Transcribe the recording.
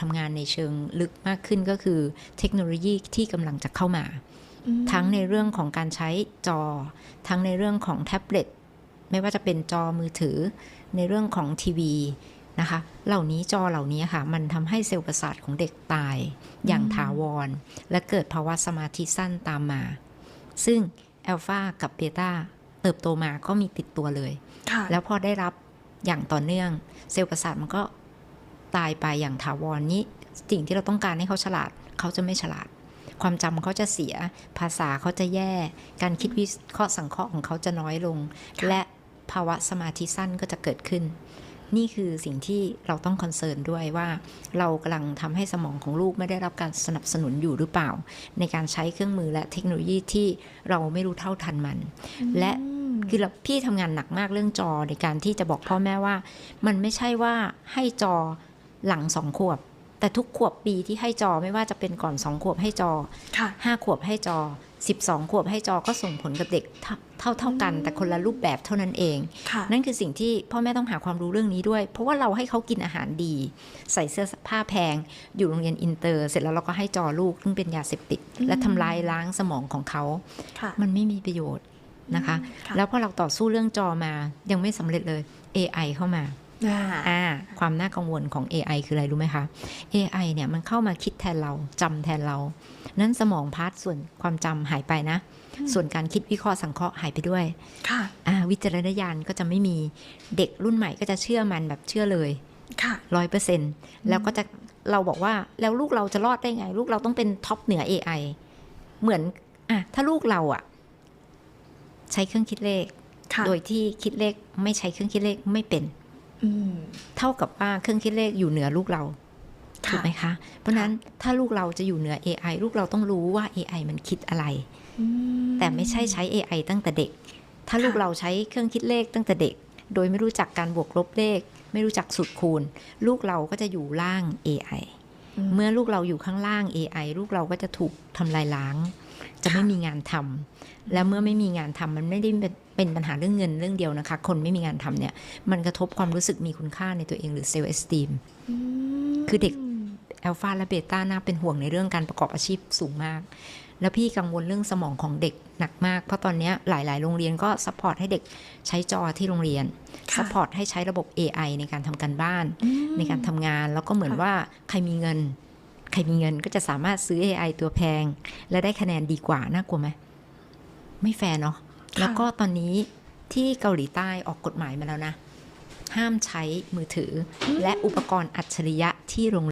ทำงานในเชิงลึกมากขึ้นก็คือเทคโนโลยีที่กำลังจะเข้ามาอืมทั้งในเรื่องของการใช้จอ ทั้งในเรื่องของแท็บเล็ตไม่ว่าจะเป็นจอมือถือ ในเรื่องของทีวีนะคะ เหล่านี้จอเหล่านี้ค่ะ มันทำให้เซลล์ประสาทของเด็กตายอย่างถาวร และเกิดภาวะสมาธิสั้นตามมา ซึ่งแอลฟากับเบต้าเติบโตมาก็มีติดตัวเลยค่ะแล้วพอได้รับอย่างต่อเนื่อง เซลล์ประสาทมันก็ ตายไปอย่างถาวรนี้สิ่งที่เราต้องการให้เขาฉลาดเขาจะไม่ฉลาด ความจำเขาจะเสียภาษาเขาจะแย่ การคิดวิเคราะห์สังเคราะห์ของเขาจะน้อยลง และภาวะสมาธิสั้นก็จะเกิดขึ้น นี่คือสิ่งที่เราต้องคอนเซิร์นด้วยว่าเรากำลังทำให้สมองของลูกไม่ได้รับการสนับสนุนอยู่หรือเปล่า ในการใช้เครื่องมือและเทคโนโลยีที่เราไม่รู้เท่าทันมัน และคือพี่ทำงานหนักมากเรื่องจอในการที่จะบอกพ่อแม่ว่า มันไม่ใช่ว่าให้จอ หลังสองขวบ แต่ทุกขวบปีที่ให้จอไม่ว่าจะเป็นก่อนสองขวบให้จอค่ะห้าขวบให้จอสิบสองขวบให้จอก็ส่งผลกับเด็กเท่าเท่าเท่ากัน แต่คนละรูปแบบเท่านั้นเองค่ะนั่นคือสิ่งที่พ่อแม่ต้องหาความรู้เรื่องนี้ด้วย เพราะว่าเราให้เขากินอาหารดี ใส่เสื้อผ้าแพง อยู่โรงเรียนอินเตอร์ เสร็จแล้วเราก็ให้จอลูกซึ่งเป็นยาเสพติด และทำลายล้างสมองของเขาค่ะมันไม่มีประโยชน์นะคะค่ะแล้วพอเราต่อสู้เรื่องจอมายังไม่สำเร็จเลย AI เข้ามา อ่าอ่าความน่ากังวลของ AI คืออะไรรู้ไหมคะ AI เนี่ยมันเข้ามาคิดแทนเราจำแทนเรา นั้นสมองพาร์ทส่วนความจำหายไปนะ ส่วนการคิดวิเคราะห์สังเคราะห์หายไปด้วย ค่ะอ่าวิจารณญาณก็จะไม่มีเด็กรุ่นใหม่ก็จะเชื่อมันแบบเชื่อเลยค่ะร้อยเปอร์เซ็นแล้วก็จะเราบอกว่าแล้วลูกเราจะรอดได้ไง ลูกเราต้องเป็นท็อปเหนือ AI เหมือนอะถ้าลูกเราอะ ใช้เครื่องคิดเลขค่ะโดยที่คิดเลขไม่ใช้เครื่องคิดเลขไม่เป็นอืม เท่ากับว่าเครื่องคิดเลขอยู่เหนือลูกเราถูกค่ะไหมคะ เพราะฉะนั้นถ้าลูกเราจะอยู่เหนือ AI ลูกเราต้องรู้ว่า AI มันคิดอะไรอืมแต่ไม่ใช่ใช้ AI ตั้งแต่เด็ก ถ้าค่ะลูกเราใช้เครื่องคิดเลขตั้งแต่เด็ก โดยไม่รู้จักการบวกลบเลข ไม่รู้จักสูตรคูณ ลูกเราก็จะอยู่ล่าง AI อืมเมื่อลูกเราอยู่ข้างล่าง AI ลูกเราก็จะถูกทำลายล้าง จะไม่มีงานทำและเมื่อไม่มีงานทำมันไม่ได้เป็นเป็นปัญหาเรื่องเงินเรื่องเดียวนะคะ คนไม่มีงานทำเนี่ย มันกระทบความรู้สึกมีคุณค่าในตัวเองหรือเซลล์เอสติมมคือเด็กอัลฟาและเบต้าน่าเป็นห่วงในเรื่องการประกอบอาชีพสูงมาก แล้วพี่กังวลเรื่องสมองของเด็กหนักมาก เพราะตอนเนี้ยหลาย ๆ โรงเรียนก็ซัพพอร์ตให้เด็กใช้จอที่โรงเรียนค่ะซัพพอร์ตให้ใช้ระบบ AI ในการทำการบ้านอืมในการทำงาน แล้วก็เหมือนค่ะว่าใครมีเงิน ใครมีเงินก็จะสามารถซื้อ AI ตัวแพง และได้คะแนนดีกว่าน่ากลัวไหมไม่แฟร์เนาะแล้วก็ตอนนี้ที่เกาหลีใต้ออกกฎหมายมาแล้วนะ ห้ามใช้มือถืออและอุปกรณ์อัจฉริยะที่โรง